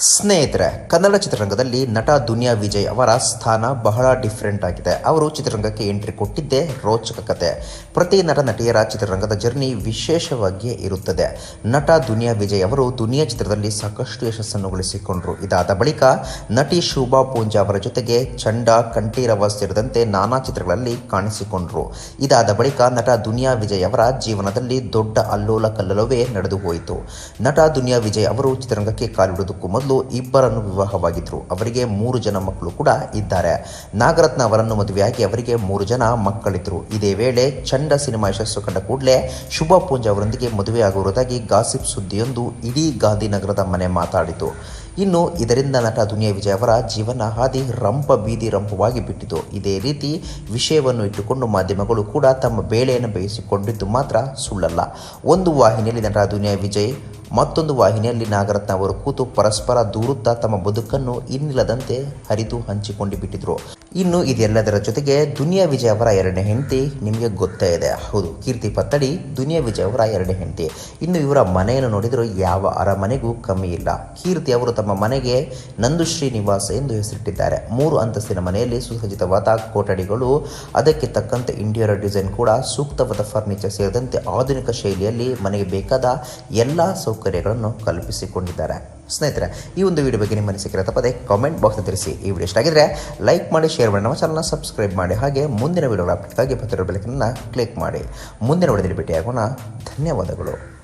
ಸ್ನೇಹಿತರೆ, ಕನ್ನಡ ಚಿತ್ರರಂಗದಲ್ಲಿ ನಟ ದುನಿಯಾ ವಿಜಯ್ ಅವರ ಸ್ಥಾನ ಬಹಳ ಡಿಫ್ರೆಂಟ್ ಆಗಿದೆ. ಅವರು ಚಿತ್ರರಂಗಕ್ಕೆ ಎಂಟ್ರಿ ಕೊಟ್ಟಿದ್ದೇ ರೋಚಕ ಕತೆ. ಪ್ರತಿ ನಟ ನಟಿಯರ ಚಿತ್ರರಂಗದ ಜರ್ನಿ ವಿಶೇಷವಾಗಿಯೇ ಇರುತ್ತದೆ. ನಟ ದುನಿಯಾ ವಿಜಯ್ ಅವರು ದುನಿಯಾ ಚಿತ್ರದಲ್ಲಿ ಸಾಕಷ್ಟು ಯಶಸ್ಸನ್ನು ಗಳಿಸಿಕೊಂಡರು. ಇದಾದ ಬಳಿಕ ನಟಿ ಶೋಭಾ ಪೂಂಜಾ ಅವರ ಜೊತೆಗೆ ಚಂಡ, ಕಂಠೀರವ ಸೇರಿದಂತೆ ನಾನಾ ಚಿತ್ರಗಳಲ್ಲಿ ಕಾಣಿಸಿಕೊಂಡರು. ಇದಾದ ಬಳಿಕ ನಟ ದುನಿಯಾ ವಿಜಯ್ ಅವರ ಜೀವನದಲ್ಲಿ ದೊಡ್ಡ ಅಲ್ಲೋಲ ಕಲ್ಲೋಲವೇ ನಡೆದು ಹೋಯಿತು ನಟ ದುನಿಯಾ ವಿಜಯ್ ಅವರು ಚಿತ್ರರಂಗಕ್ಕೆ ಕಾಲಿಡುವುದಕ್ಕೂ ಮೊದಲು ಇಬ್ಬರನ್ನು ವಿವಾಹವಾಗಿದ್ದರು ಅವರಿಗೆ ಮೂರು ಜನ ಮಕ್ಕಳು ಕೂಡ ಇದ್ದಾರೆ. ನಾಗರತ್ನ ಅವರನ್ನು ಮದುವೆಯಾಗಿ ಅವರಿಗೆ ಮೂರು ಜನ ಮಕ್ಕಳಿದ್ದರು ಇದೇ ವೇಳೆ ಚಂಡ ಸಿನಿಮಾ ಯಶಸ್ಸು ಕಂಡ ಕೂಡಲೇ ಶುಭ ಪೂಂಜಾ ಅವರೊಂದಿಗೆ ಮದುವೆಯಾಗುವುದಾಗಿ ಗಾಸಿಪ್ ಸುದ್ದಿಯೊಂದು ಇಡೀ ಗಾಂಧಿನಗರದ ಮನೆ ಮಾತಾಡಿತು. ಇನ್ನು ಇದರಿಂದ ನಟ ದುನಿಯಾ ವಿಜಯ್ ಅವರ ಜೀವನ ಹಾದಿ ರಂಪ ಬೀದಿ ರಂಪವಾಗಿ ಬಿಟ್ಟಿತು. ಇದೇ ರೀತಿ ವಿಷಯವನ್ನು ಇಟ್ಟುಕೊಂಡು ಮಾಧ್ಯಮಗಳು ಕೂಡ ತಮ್ಮ ಬೇಳೆಯನ್ನು ಬೇಯಿಸಿಕೊಂಡಿದ್ದು ಮಾತ್ರ ಸುಳ್ಳಲ್ಲ. ಒಂದು ವಾಹಿನಿಯಲ್ಲಿ ನಟ ದುನಿಯಾ ವಿಜಯ್ ಮತ್ತೊಂದು ವಾಹಿನಿಯಲ್ಲಿ ನಾಗರತ್ನ ಅವರು ಕೂತು ಪರಸ್ಪರ ದೂರುತ್ತಾ ತಮ್ಮ ಬದುಕನ್ನು ಇನ್ನಿಲ್ಲದಂತೆ ಹರಿದು ಹಂಚಿಕೊಂಡು ಬಿಟ್ಟಿದ್ರು ಇನ್ನು ಇದೆಲ್ಲದರ ಜೊತೆಗೆ ದುನಿಯಾ ವಿಜಯ್ ಅವರ ಎರಡನೇ ಹೆಂಡತಿ ನಿಮಗೆ ಗೊತ್ತೇ ಇದೆ. ಹೌದು, ಕೀರ್ತಿ ಪತ್ತಡಿ, ದುನಿಯಾ ವಿಜಯ್ ಅವರ ಎರಡನೇ ಹೆಂಡತಿ. ಇನ್ನು ಇವರ ಮನೆಯನ್ನು ನೋಡಿದರೂ ಯಾವ ಅರಮನೆಗೂ ಕಮ್ಮಿ ಇಲ್ಲ. ಕೀರ್ತಿ ಅವರು ತಮ್ಮ ಮನೆಗೆ ನಂದು ನಿವಾಸ ಎಂದು ಹೆಸರಿಟ್ಟಿದ್ದಾರೆ. ಮೂರು ಅಂತಸ್ತಿನ ಮನೆಯಲ್ಲಿ ಸುಸಜ್ಜಿತವಾದ ಕೊಠಡಿಗಳು, ಅದಕ್ಕೆ ತಕ್ಕಂತೆ ಇಂಡಿಯರ ಡಿಸೈನ್ ಕೂಡ ಸೂಕ್ತವಾದ ಫರ್ನಿಚರ್ ಸೇರಿದಂತೆ ಆಧುನಿಕ ಶೈಲಿಯಲ್ಲಿ ಮನೆಗೆ ಬೇಕಾದ ಎಲ್ಲ ಸೌಕರ್ಯಗಳನ್ನು ಕಲ್ಪಿಸಿಕೊಂಡಿದ್ದಾರೆ. ಸ್ನೇಹಿತರೆ, ಈ ಒಂದು ವಿಡಿಯೋ ಬಗ್ಗೆ ನಿಮ್ಮ ಅನಿಸಿಕೆ ತಪ್ಪದೆ ಕಾಮೆಂಟ್ ಬಾಕ್ಸ್ ತಿಳಿಸಿ. ಈ ವಿಡಿಯೋ ಇಷ್ಟ ಆಗಿದ್ರೆ ಲೈಕ್ ಮಾಡಿ ಶೇರ್ ಮಾಡಿ, ನಮ್ಮ ಚಾನಲ್ನ ಸಬ್ಸ್ಕ್ರೈಬ್ ಮಾಡಿ ಹಾಗೆ ಮುಂದಿನ ವಿಡಿಯೋಗಳ ಅಪ್ಡೇಟ್ಗಾಗಿ ಪತ್ರ ಬೆಳಕನ್ನು ಕ್ಲಿಕ್ ಮಾಡಿ. ಮುಂದಿನ ವಿಡಿಯೋದಲ್ಲಿ ಭೇಟಿಯಾಗೋಣ. ಧನ್ಯವಾದಗಳು.